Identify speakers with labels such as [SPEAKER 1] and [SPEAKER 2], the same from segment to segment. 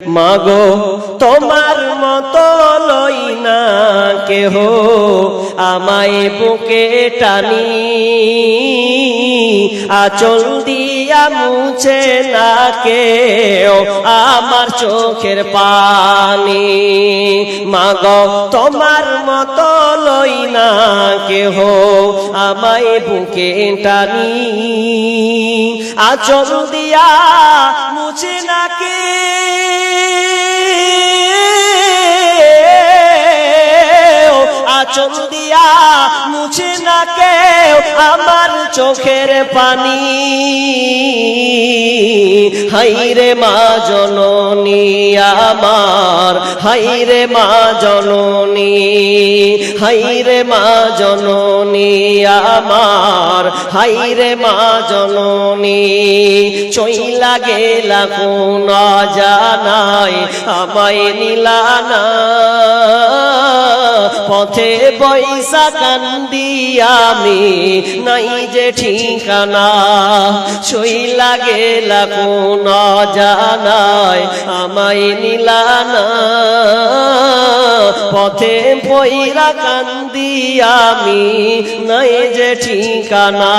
[SPEAKER 1] মাগো, তোমার মতো লই না কেহ, আমায় বুকে টানি। আচল দিয়া মুছে না কেউ আমার চোখের পানি। মাগো, তোমার মতো লই না কেহ, আমায় বুকে টানি। আচল দিয়া মুছে না আচল দিয়া মুছে না কেউ আমার চোখের পানি। হাইরে মা জননী আমার, হাইরে মা জননী, হাইরে মা জননী আমার, হাইরে মা জননী। চইলা গেলা কোন জানাই আমায় নিলানা পথে বৈশা কান্দি আমি, নাই যে ঠিকানা। শইলা গেলা কোন জানায় আমায় নিলানা পথে বইরা কান্দি আমি, নাই যে ঠিকানা।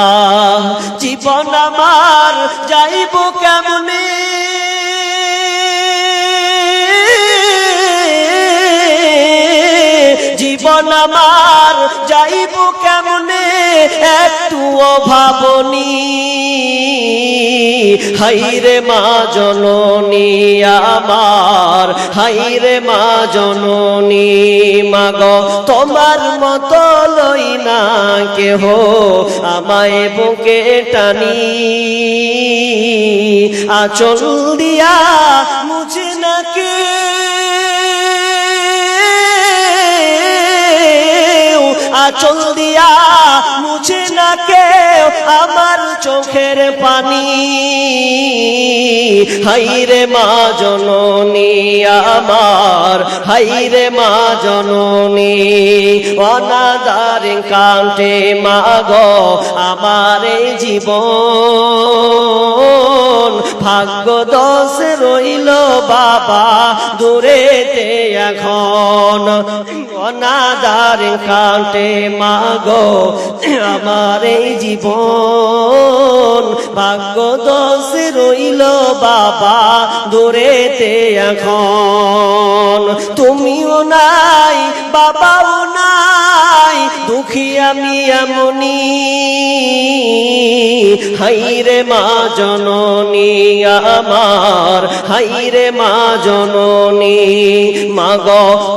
[SPEAKER 1] জীবন আমার যাইব কেমনে? জীবন যাইব কেমনে? একটু ভাবনি হাইরে মা জননী আমার, হাইরে মা জননী মাগ, তোমার মতো লই না কেহ আমায় বুকে টানি। আচল দিয়া মুছে আচল দিয়া চোখের পানি। হাইরে মা জননী আমার, হাইরে মা জননী। অনাদার কান্তে মা গো, আমার জীবন। ভাগ্য দোষ রইল বাবা দূরেতে এখন। অনাদার কান্তে মাগো আমার এই জীবন ভাগ্য দোষ রইল বাবা দূরেতে এখন। তুমিও নাই বাবাও দুঃখী আমি এমনি হাইরে মা জননী আমার, হাইরে মা জননী। মাগ,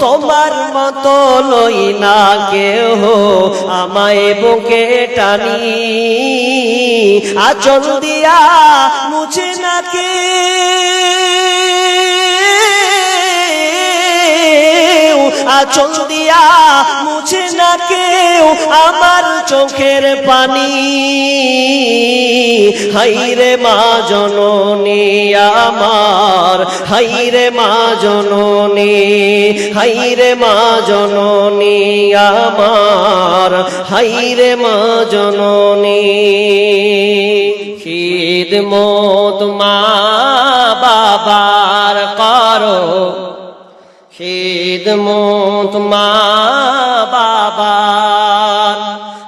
[SPEAKER 1] তোমার মতো লই না কেহ আমায় বুকে টানি। আচল দিয়া মুছে না কে আচল দিয়া মুছে না কেউ আমার চোখের পানি। হাইরে মা জননী আমার, হাইরে মা জননী, হাইরে মা জননী আমার, হাইরে মা জননী। খিদমত মা বাবার করো, খিদমত মা বাবার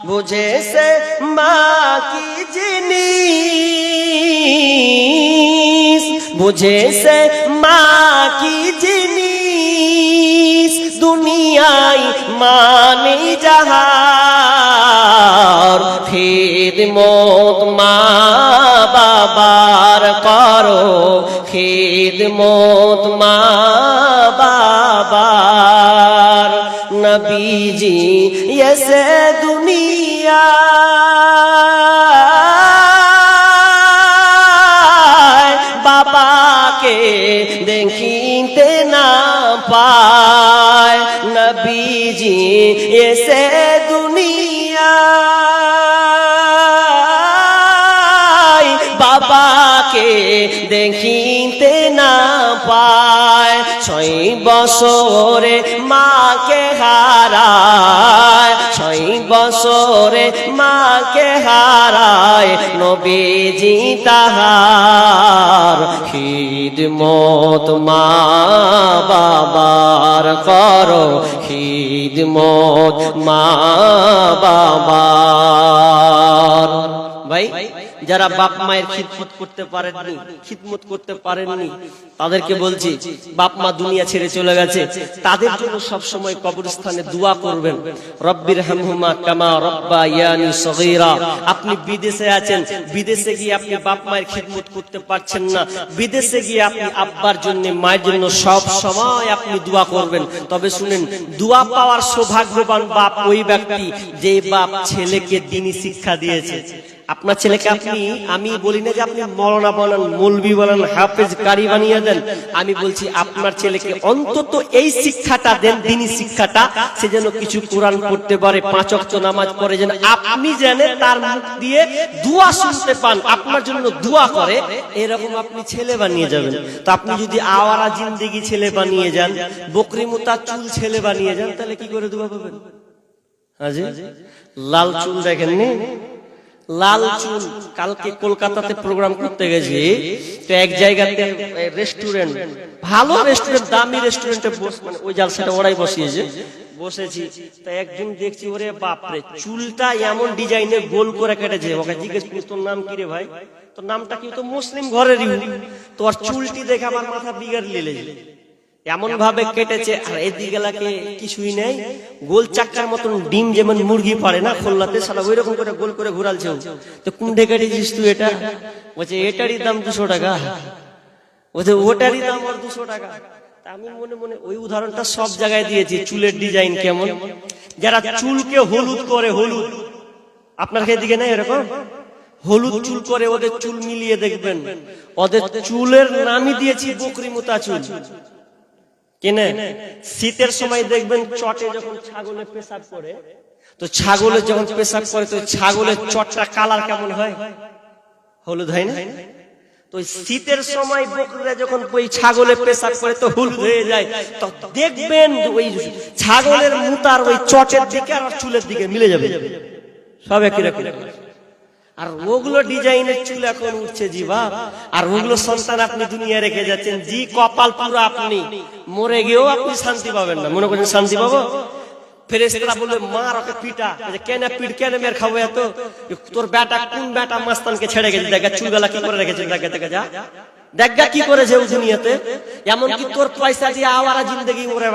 [SPEAKER 1] বুঝেছে মা কি জিনিস? বুঝেছে মা কি জিনিস? দুনিয়ায় মানে যাহার। খিদমত মা বাবার করো। খিদমত মা বাবার নবীজি এসে দুনিয়া। বাবাকে দেখিতে না পায়। নবীজি এসে দুনিয়া বাবাকে দেখিতে না পায়, ছয় বছরে মাকে হারায়, ছয় বছরে মাকে হারায়, নবীজি তাহার খিদমত মা বাবার করো, খিদমত মা বাবার। ভাই যারা বাপ মায়ের খিদমত করতে পারেননি, খিদমত করতে পারেননি, তাদেরকে বলছি, বাপ মা দুনিয়া ছেড়ে চলে গেছে। তাদের জন্য সব সময় কবরস্থানে দোয়া করবেন। রব্বির হামহুমা কামা রব্বা ইয়ানি সগীরা। আপনি বিদেশে আছেন, বিদেশে গিয়ে আপনি বাপ মায়ের খিদমত করতে পারছেন না। বিদেশে গিয়ে আপনি আব্বার জন্য, মায়ের জন্য সব সময় আপনি দোয়া করবেন। তবে শুনেন, দোয়া পাওয়ার সৌভাগ্যবান বাপ ওই ব্যক্তি যে বাপ ছেলেকে দিনই শিক্ষা দিয়েছে। আপনার ছেলেকে আপনি, আমি বলি না যে আপনি মরনা বলেন, মৌলবি বলেন, হাফেজ কারি বানিয়ে দেন। আমি বলছি আপনার ছেলেকে অন্তত এই শিক্ষাটা দেন দিনই শিক্ষাটা, সে যেন কিছু কোরআন পড়তে পারে, পাঁচ অক্ত নামাজ পড়ে যেন আপনি জানেন তার মুখ দিয়ে দোয়া শুনতে পান, আপনার জন্য দোয়া করে, এরকম আপনি ছেলে বানিয়ে যাবেন। তো আপনি যদি আওয়ারা জিন্দেগি ছেলে বানিয়ে যান, বকরি মোতা চুল ছেলে বানিয়ে যান, তাহলে কি করে দোয়া পাবেন? লাল চুল দেখেননি? লাল চুল। কালকে কলকাতাতে প্রোগ্রাম করতে গেছি। তো এক জায়গাতে রেস্টুরেন্ট ভালো রেস্টুরেন্ট দামি রেস্টুরেন্টে বস মানে ওই জালসাটা ওরাই বসিয়েছে। বসেছি। তা একজন দেখছি, ওরে বাপরে, চুলটা এমন ডিজাইনে গোল করে কেটেছে। ওকে জিজ্ঞেস করি তোর নাম কি রে ভাই? তোর নামটা কি? তো মুসলিম ঘরেরই তোর চুলটি দেখে আমার মাথা বিগাড় লিলে। এমন ভাবে কেটেছে আর এদিকে লাগে কিছুই নেই। গোল চাক্কার মতন ডিম যেমন মুরগি পারে না খোল্লাতে সালা ওই রকম করে গোল করে ঘুরালছে। তো কুন্ডে কেটেছিস তুই এটা? বলছে এটারই দাম দুশো টাকা। বলছে ওটারই দাম আর দুশো টাকা। আমি মনে মনে ওই উদাহরণটা সব জায়গায় দিয়েছি চুলের ডিজাইন কেমন? যারা চুলকে হলুদ করে হলুদ। আপনার দিকে নেই এরকম? হলুদ চুল করে ওদের চুল মিলিয়ে দেখবেন। ওদের চুলের নামই দিয়েছি বকরি মোতা চুল। কিনে? শীতের সময় দেখবেন চটে যখন ছাগলে পেশাব করে, তো ছাগলের যখন পেশাব করে, তো ছাগলের চটটা কালার কেমন হয়? হলুদ হয় না? তো শীতের সময় বকরিরা যখন ওই ছাগলে পেশাব করে, তো হলুদ হয়ে যায়। তো দেখবেন ওই ছাগলের মুতার ওই চটের দিকে আর চুলের দিকে মিলে যাবে। সব একই রকম। আর ওগুলো ডিজাইনের চুল এখন উঠছে জি বাপ। আর ওগুলো সন্তান আপনি দুনিয়া রেখে যাচ্ছেন, জি কপাল পুরো আপনি। মরে গিয়েও আপনি শান্তি পাবেন না। মনে করছেন শান্তি পাবো? কেন খাব এত? তোর বেটা কোন বেটা মাস্তানকে ছেড়ে গেছে? কি করে রেখেছে? কি করেছে ও দুনিয়াতে? এমন কি তোর পয়সা আওয়ারা উড়ে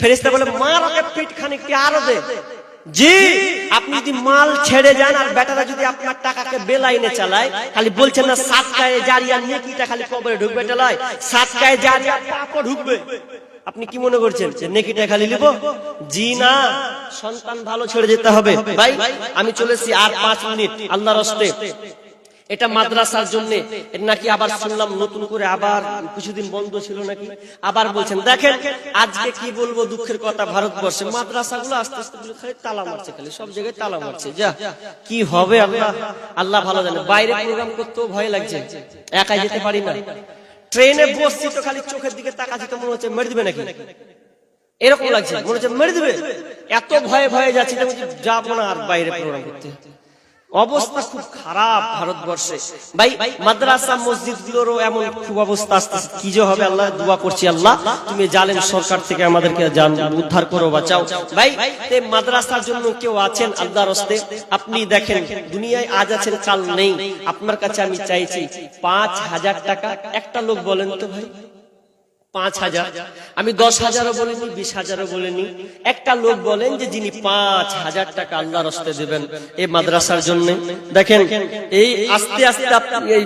[SPEAKER 1] ফেরেস্তা বলে মার ওকে পিট খানিকটি আরও দে। জি, আপনি যদি মাল ছেড়ে যান আর বেটারা যদি আপনার টাকাকে বেলাইনে চালায়, খালি বলছেন না সাত কায়ে জারিয়া নেকিটা খালি কবরে ঢুকবে চালায় সাত কায়ে জারিয়া পাপও ঢুকবে। আপনি কি মনে করছেন নেকিটা খালি নিব জি না, সন্তান ভালো ছেড়ে যেতে হবে। ভাই, আমি চলেছি আর পাঁচ মিনিট, আল্লাহর হস্তে এটা মাদ্রাসার জন্য। নাকি আবার শুনলাম নতুন করে আবার কিছুদিন বন্ধ ছিল নাকি? আবার বলছেন দেখেন আজকে কি বলব দুঃখের কথা ভারতবর্ষে। মাদ্রাসাগুলো আস্তে আস্তে খালি তালা মারছে খালি সব জায়গায় তালা মারছে। যা কি হবে আল্লাহ? আল্লাহ? ভালো জানে। বাইরে প্রোগ্রাম করতেও ভয় লাগছে। একাই যেতে পারি না। ট্রেনে বসছি তো খালি চোখের দিকে তাকাচ্ছি তো মনে হচ্ছে মেরে দিবে নাকি? এরকম লাগছে। মনে হচ্ছে মেরে দিবে এত ভয়ে ভয়ে যাচ্ছি যাব না আর বাইরে প্রোগ্রাম করতে। অবস্থা খুব খারাপ ভারতবর্ষে। ভাই, মাদ্রাসা মসজিদ গুলোরও এমন খুব অবস্থা আসতে কি যে হবে আল্লাহ, দোয়া করছি আল্লাহ। তুমি জালেন সরকার থেকে আমাদেরকে জান উদ্ধার করো, বাঁচাও। ভাই মাদ্রাসার জন্য কেউ আছেন আল্লাহর হস্তে? আপনি দেখেন, দুনিয়ায় আজ আছেন, কাল নেই। আপনার কাছে আমি চাইছি পাঁচ হাজার টাকা। একটা লোক বলেন তো ভাই। পাঁচ হাজার। আমি দশ হাজারও বলিনি বিশ হাজারও বলিনি। একটা লোক বলেন যে যিনি পাঁচ হাজার টাকা আল্লাহর হস্তে দেবেন এই মাদ্রাসার জন্য। দেখেন এই আস্তে আস্তে আপনি এই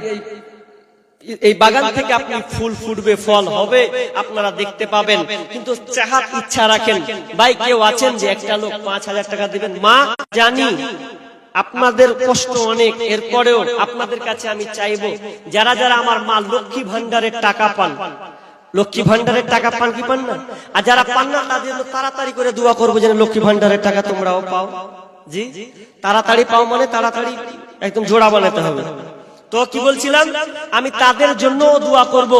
[SPEAKER 1] এই বাগান থেকে আপনি ফুল ফুটবে ফল হবে আপনারা দেখতে পাবেন। কিন্তু চাহার ইচ্ছা রাখেন ভাই কেউ আছেন যে একটা লোক পাঁচ হাজার টাকা দিবেন। মা জানি আপনাদের কষ্ট অনেক এরপরেও আপনাদের কাছে আমি চাইব যারা যারা আমার মা লক্ষ্মী ভান্ডারের টাকা পান লক্ষ্মী ভান্ডারের টাকা পান কি পান না? আর যারা পান না, তাদের তাড়াতাড়ি করে দোয়া করব যেন লক্ষ্মী ভান্ডারের টাকা তোমরাও পাও। জি? তাড়াতাড়ি পাও মানে তাড়াতাড়ি একদম জোড়া বানাতে হবে। তো কি বলছিলাম? আমি তাদের জন্য দোয়া করব।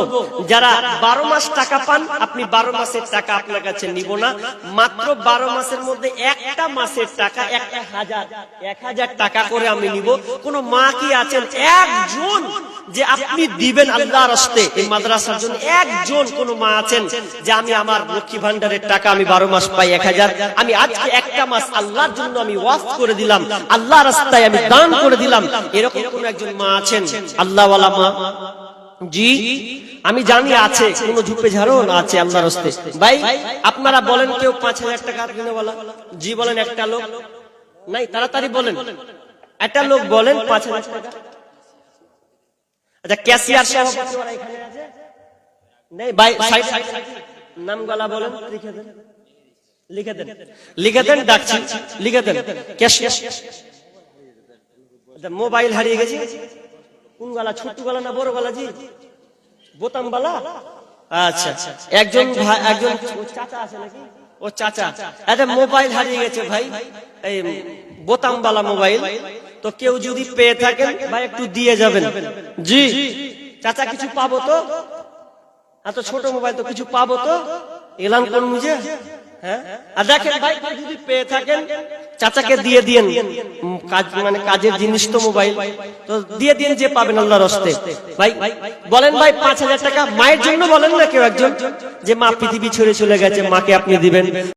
[SPEAKER 1] যারা বারো মাস টাকা পান, আপনি বারো মাসের টাকা আপনার কাছে নিব না। মাত্র বারো মাসের মধ্যে একটা মাসের টাকা, একটা হাজার, এক হাজার টাকা করে আমি নিব। কোন মা কি আছেন? একজন যে আপনি দিবেন আল্লাহর রাস্তে এই মাদ্রাসার জন্য একজন কোন মা আছেন যে আমি আমার লক্ষ্মী ভান্ডারের টাকা আমি বারো মাস পাই এক হাজার, আমি আজকে একটা মাস আল্লাহর জন্য আমি ওয়াফ করে দিলাম আল্লাহ রাস্তায় আমি দান করে দিলাম, এরকম কোন একজন মা আছেন? আল্লাহওয়ালা মা? জি, আমি জানি আছে, কোন ঝুপে ঝাড়ও না আছে আল্লাহ রস্তে। ভাই, আপনারা বলেন কেউ পাঁচ হাজার টাকা কিনে বলা জি, বলেন একটা লোক। নাই, তাড়াতাড়ি বলেন। একটা লোক বলেন পাঁচ হাজার টাকা। আচ্ছা ক্যাশিয়ার সভাপতি ওরা এখানে আছে? নেই ভাই সাইড নাম গলা বলেন লিখে দেন। লিখে দেন। লিখে দেন ডাকছি। লিখে দেন। ক্যাশিয়ার আচ্ছা, মোবাইল হারিয়ে গেছে। কোন গলা ছোট গলা না বড় গলা জি? বোতাম বালা? আচ্ছা। একজন ভাই একজন ও চাচা আছে নাকি? ও চাচা। আচ্ছা মোবাইল হারিয়ে গেছে ভাই। এই বোতাম বালা মোবাইল। তো কেউ যদি পেয়ে থাকেন ভাই একটু দিয়ে যাবেন। জি। চাচা কিছু পাবো তো? এত ছোট মোবাইল তো কিছু পাবো তো? এলান কোন মুঝে আর দেখেন ভাই যদি পেয়ে থাকেন চাচাকে দিয়ে কাজ মানে কাজের জিনিস তো মোবাইল। তো দিয়ে দিন যে পাবেন আল্লাহর ভাই বলেন ভাই পাঁচ হাজার টাকা। মায়ের জন্য বলেন না কেউ একজন? যে মা পৃথিবী ছেড়ে চলে গেছে মাকে আপনি দিবেন।